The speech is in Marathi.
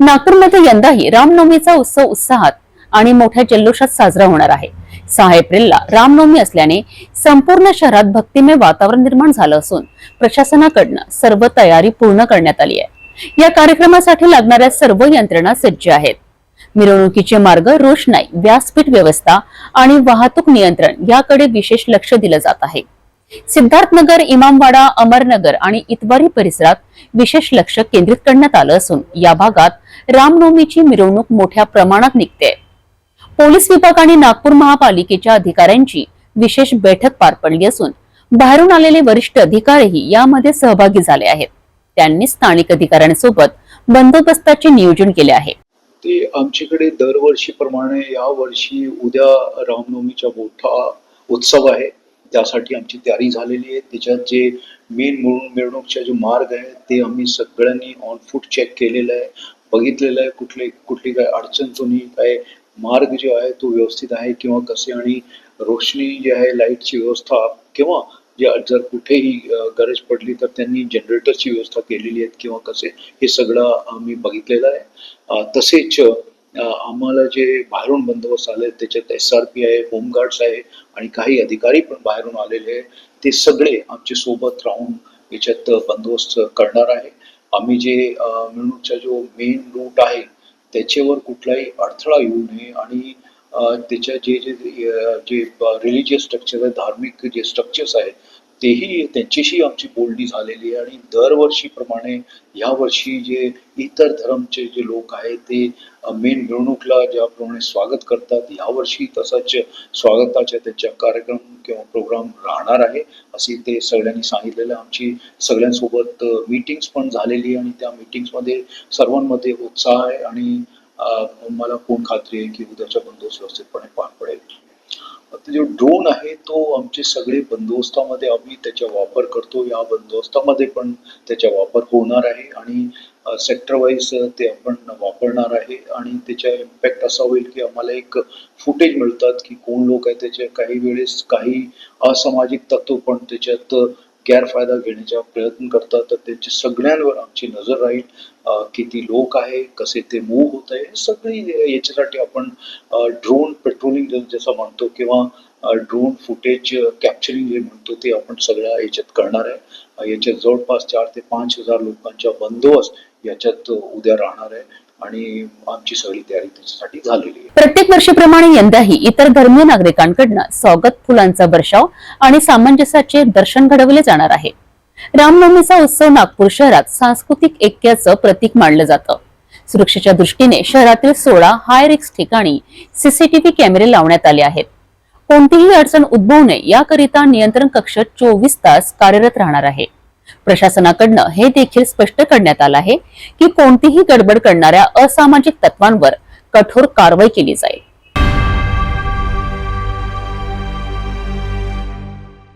नागपूरमध्ये यंदाही रामनवमीचा उत्सव उत्साहात आणि मोठ्या जल्लोषात साजरा होणार आहे. सहा एप्रिलला रामनवमी असल्याने संपूर्ण शहरात भक्तिमय वातावरण निर्माण झालं असून प्रशासनाकडनं सर्व तयारी पूर्ण करण्यात आली आहे. या कार्यक्रमासाठी लागणाऱ्या सर्व यंत्रणा सज्ज आहेत. मिरवणुकीचे मार्ग रोषणाई व्यासपीठ व्यवस्था आणि वाहतूक नियंत्रण याकडे विशेष लक्ष दिलं जात आहे. सिद्धार्थनगर इमामवाडा अमरनगर आणि इतवारी परिसरात विशेष लक्ष केंद्रित करण्यात आलं असून या भागात रामनवमीची मिरवणूक मोठ्या प्रमाणात निघते. पोलीस विभाग आणि नागपूर महापालिकेच्या अधिकाऱ्यांची विशेष बैठक पार पडली असून बाहेरून आलेले वरिष्ठ अधिकारीही यामध्ये सहभागी झाले आहेत. त्यांनी स्थानिक अधिकाऱ्यांसोबत बंदोबस्ताचे नियोजन केले आहे. ते आमच्याकडे दरवर्षीप्रमाणे या वर्षी उद्या रामनवमीचा मोठा उत्सव आहे. त्यासाठी आमची तयारी झालेली आहे. त्याच्यात जे मेन मिरवणूकचा जो मार्ग आहे ते आम्ही सगळ्यांनी ऑन फूट चेक केलेलं आहे. बघितलेलं आहे कुठले कुठली काय अडचण तो नाही काय मार्ग जो आहे तो व्यवस्थित आहे किंवा कसे आणि रोशनी जी आहे लाईटची व्यवस्था किंवा जे जर कुठेही गरज पडली तर त्यांनी जनरेटरची व्यवस्था केलेली आहे किंवा कसे हे सगळं आम्ही बघितलेलं आहे. तसेच आम्हाला जे बाहेरून बंदोबस्त आले त्याच्यात एस आर पी आहे होमगार्ड्स आहे आणि काही अधिकारी पण बाहेरून आलेले आहे ते सगळे आमच्यासोबत राहून याच्यात बंदोबस्त करणार आहे. आम्ही जे मिळूनचा जो मेन रूट आहे त्याच्यावर कुठलाही अडथळा येऊ नये आणि त्याच्या जे जे जे रिलिजियस स्ट्रक्चर आहे धार्मिक जे स्ट्रक्चर्स आहेत तेही त्यांच्याशी आमची बोलणी झालेली आहे. आणि दरवर्षीप्रमाणे यावर्षी जे इतर धर्मचे जे लोक आहेत ते मेन मिरवणूकला ज्याप्रमाणे स्वागत करतात यावर्षी तसाच स्वागताच्या त्यांच्या कार्यक्रम किंवा प्रोग्राम राहणार आहे असे ते सगळ्यांनी सांगितलेलं आमची सगळ्यांसोबत मीटिंग्स पण झालेली आहे आणि त्या मीटिंग्समध्ये सर्वांमध्ये उत्साह आहे आणि मला पूर्ण खात्री आहे की उद्याच्या बंदोबस्त व्यवस्थितपणे पार पडेल. आता जो ड्रोन आहे तो आमचे सगळे बंदोबस्तामध्ये आम्ही त्याचा वापर करतो. या बंदोबस्तामध्ये पण त्याचा वापर होणार आहे आणि सेक्टर वाईज ते आपण वापरणार आहे आणि त्याचा इम्पॅक्ट असा होईल की आम्हाला एक फुटेज मिळतात की कोण लोक आहे त्याच्या काही वेळेस काही असामाजिक तत्व पण त्याच्यात गैरफायदा घेण्याचा प्रयत्न करतात तर त्यांची सगळ्यांवर आमची नजर राहील. किती लोक आहे कसे ते मूव्ह होत आहे सगळी याच्यासाठी आपण ड्रोन पेट्रोलिंग जसं म्हणतो किंवा ड्रोन फुटेज कॅप्चरिंग जे म्हणतो ते आपण सगळ्या याच्यात करणार आहे. याच्यात जवळपास चार ते पाच हजार लोकांचा बंदोबस्त याच्यात उद्या राहणार आहे आणि आमची सगळी तयारी त्याच्यासाठी झालेली आहे. प्रत्येक वर्षीप्रमाणे यंदाही इतर धर्मीय नागरिकांकडनं स्वागत फुलांचा वर्षाव आणि सामंजस्याचे दर्शन घडवले जाणार आहे. रामनवमीचा उत्सव नागपूर शहरात सांस्कृतिक ऐक्याचं प्रतीक मानलं जातं. सुरक्षेच्या दृष्टीने शहरातील सोळा हाय रिक्स ठिकाणी सीसीटीव्ही कॅमेरे लावण्यात आले आहेत. कोणतीही अडचण उद्भवू नये याकरिता नियंत्रण कक्ष चोवीस तास कार्यरत राहणार आहे. प्रशासनाकडनं हे देखील स्पष्ट करण्यात आलं आहे की कोणतीही गडबड करणाऱ्या असामाजिक तत्वांवर कठोर कारवाई केली जाईल.